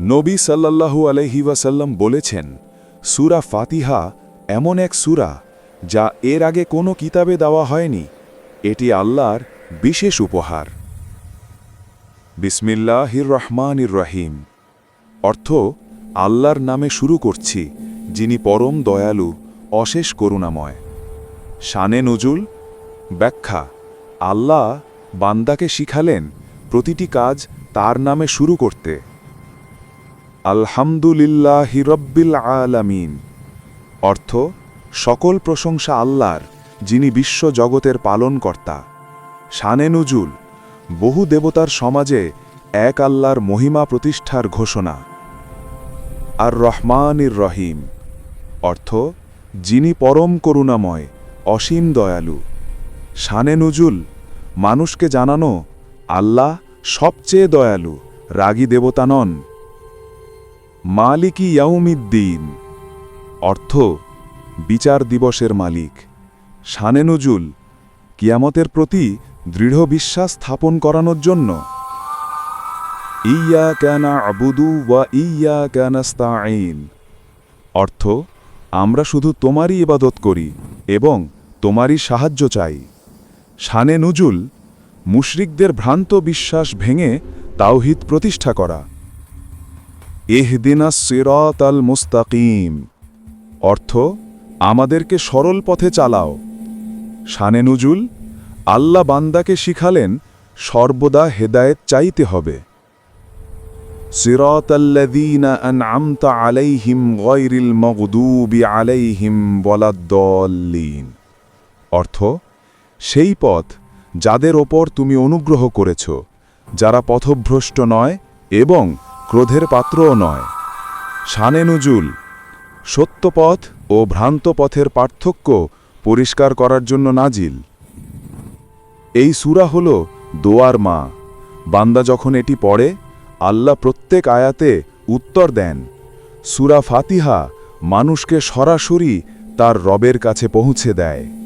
নবী সাল্লাল্লাহু আলহি ওয়াসাল্লাম বলেছেন, সুরা ফাতিহা এমন এক সুরা যা এর আগে কোনো কিতাবে দেওয়া হয়নি। এটি আল্লাহর বিশেষ উপহার। বিসমিল্লাহির রহমানির রহিম। অর্থ, আল্লাহর নামে শুরু করছি, যিনি পরম দয়ালু, অশেষ করুণাময়। শানে নজুল, ব্যাখ্যা, আল্লাহ বান্দাকে শিখালেন প্রতিটি কাজ তার নামে শুরু করতে। আলহামদুলিল্লাহ রব্বিল আলামিন। অর্থ, সকল প্রশংসা আল্লাহর, যিনি বিশ্ব জগতের পালনকর্তা। শানে নুজুল, বহু দেবতার সমাজে এক আল্লাহর মহিমা প্রতিষ্ঠার ঘোষণা। আর রহমানির রহিম। অর্থ, যিনি পরম করুণাময়, অসীম দয়ালু। শানে নজুল, মানুষকে জানানো, আল্লাহ সবচেয়ে দয়ালু, রাগী দেবতা নন। মালিকি ইয়াউমিদ্দিন। অর্থ, বিচার দিবসের মালিক। শানে নজুল, কিয়ামতের প্রতি দৃঢ় বিশ্বাস স্থাপন করানোর জন্য। ইয়া ক্যানা আবুদু ওয়া ইয়া ক্যানাস্তাইন অর্থ, আমরা শুধু তোমারই ইবাদত করি এবং তোমারই সাহায্য চাই। শানে নুজুল, মুশরিকদের ভ্রান্ত বিশ্বাস ভেঙে তাওহিদ প্রতিষ্ঠা করা। এহদিনা সিরাত আল মুস্তাকিম। অর্থ, আমাদেরকে সরল পথে চালাও। শানে নুজুল, আল্লাহ বান্দাকে শিখালেন, সর্বদা হেদায়েত চাইতে হবে। সিরাতাল্লাযীনা আন'আমতা আলাইহিম গায়রিল মাগদুবি আলাইহিম ওয়ালাদ-দাল্লিন। অর্থ, সেই পথ যাদের ওপর তুমি অনুগ্রহ করেছ, যারা পথভ্রষ্ট নয় এবং ক্রোধের পাত্রও নয়। শানে নজুল, সত্যপথ ও ভ্রান্ত পথের পার্থক্য পরিষ্কার করার জন্য নাজিল। এই সুরা হল দোয়ার মা। বান্দা যখন এটি পড়ে, আল্লাহ প্রত্যেক আয়াতে উত্তর দেন। সূরা ফাতিহা মানুষকে সরাসরি তার রবের কাছে পৌঁছে দেয়।